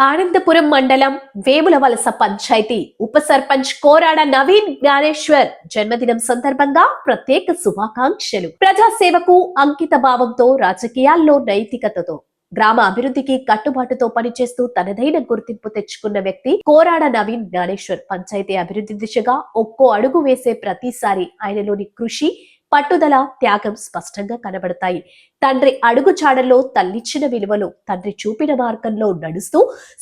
ఆనందపురం మండలం వేముల వలస పంచాయతీ ఉప సర్పంచ్ కోరాడ నవీన్ జ్ఞానేశ్వర్ జన్మదినం సందర్భంగా ప్రత్యేక శుభాకాంక్షలు. ప్రజాసేవకు అంకిత భావంతో రాజకీయాల్లో నైతికతతో గ్రామ అభివృద్ధికి కట్టుబాటుతో పనిచేస్తూ తనదైన గుర్తింపు తెచ్చుకున్న వ్యక్తి కోరాడ నవీన్ జ్ఞానేశ్వర్ పంచాయతీ అభివృద్ధి దిశగా ఒక్కో అడుగు వేసే ప్రతిసారి ఆయనలోని కృషి పట్టుదల త్యాగం స్పష్టంగా కనబడతాయి. తండ్రి అడుగుచాడల్లో తల్లిచ్చిన విలువలు తండ్రి చూపిన మార్గంలో నడుస్తూ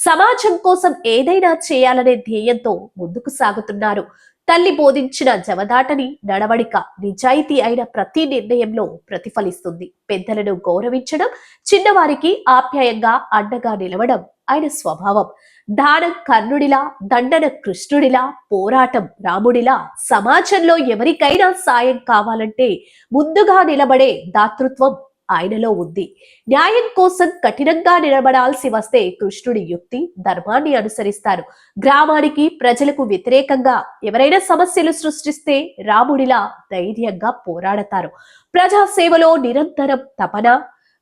సమాజం కోసం ఏదైనా చేయాలనే ధ్యేయంతో ముందుకు సాగుతున్నారు. తల్లి బోధించిన జవదాటని నడవడిక నిజాయితీ అయిన ప్రతి నిర్ణయంలో ప్రతిఫలిస్తుంది. పెద్దలను గౌరవించడం చిన్నవారికి ఆప్యాయంగా అండగా నిలవడం ఆయన స్వభావం. దానం కర్ణుడిలా దండన కృష్ణుడిలా పోరాటం రాముడిలా సమాజంలో ఎవరికైనా సాయం కావాలంటే ముందుగా నిలబడే దాతృత్వం ఆయనలో ఉంది. న్యాయం కోసం కఠినంగా నిలబడాల్సి వస్తే కృష్ణుడి యుక్తి ధర్మాన్ని అనుసరిస్తారు. గ్రామానికి ప్రజలకు వ్యతిరేకంగా ఎవరైనా సమస్యలు సృష్టిస్తే రాముడిలా ధైర్యంగా పోరాడతారు. ప్రజాసేవలో నిరంతరం తపన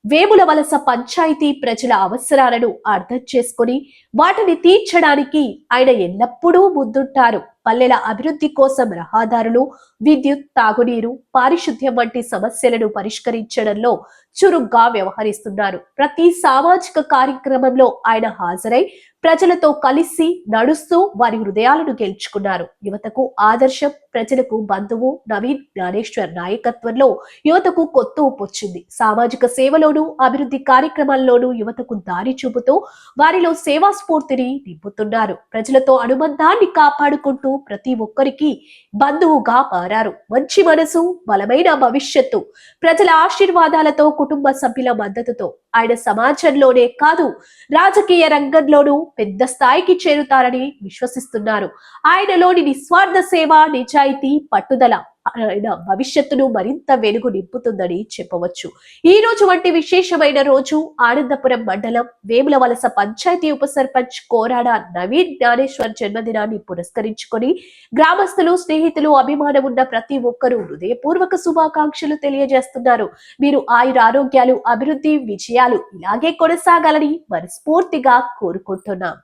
వేముల వలస పంచాయతీ ప్రజల అవసరాలను అర్థం చేసుకుని వాటిని తీర్చడానికి ఆయన ఎల్లప్పుడూ ముందుంటారు. పల్లెల అభివృద్ధి కోసం రహదారులు విద్యుత్ తాగునీరు పారిశుద్ధ్యం వంటి సమస్యలను పరిష్కరించడంలో చురుగ్గా వ్యవహరిస్తున్నారు. ప్రతి సామాజిక కార్యక్రమంలో ఆయన హాజరై ప్రజలతో కలిసి నడుస్తూ వారి హృదయాలను గెలుచుకున్నారు. యువతకు ఆదర్శం ప్రజలకు బంధువు నవీన్ జ్ఞానేశ్వర్ నాయకత్వంలో యువతకు కొత్త వచ్చింది. సామాజిక సేవలోనూ అభివృద్ధి కార్యక్రమాల్లోనూ యువతకు దారి చూపుతూ వారిలో సేవా స్ఫూర్తిని నింపుతున్నారు. ప్రజలతో అనుబంధాన్ని కాపాడుకుంటూ ప్రతి ఒక్కరికి బంధువుగా మారారు. మంచి మనసు బలమైన భవిష్యత్తు ప్రజల ఆశీర్వాదాలతో కుటుంబ సభ్యుల మద్దతుతో ఆయన సమాజంలోనే కాదు రాజకీయ రంగంలోనూ పెద్ద స్థాయికి చేరుతారని విశ్వసిస్తున్నారు. ఆయనలోని నిస్వార్థ సేవ నిజాయితీ పట్టుదల ఆయన భవిష్యత్తును మరింత వెలుగు నింపుతుందని చెప్పవచ్చు. ఈ రోజు వంటి విశేషమైన రోజు ఆనందపురం మండలం వేముల వలస పంచాయతీ ఉప సర్పంచ్ కోరాడ నవీన్ జ్ఞానేశ్వర్ జన్మదినాన్ని పురస్కరించుకొని గ్రామస్తులు స్నేహితులు అభిమానం ఉన్న ప్రతి ఒక్కరూ హృదయపూర్వక శుభాకాంక్షలు తెలియజేస్తున్నారు. మీరు ఆయుర ఆరోగ్యాలు అభివృద్ధి విజయాలు ఇలాగే కొనసాగాలని మనస్ఫూర్తిగా కోరుకుంటున్నాం.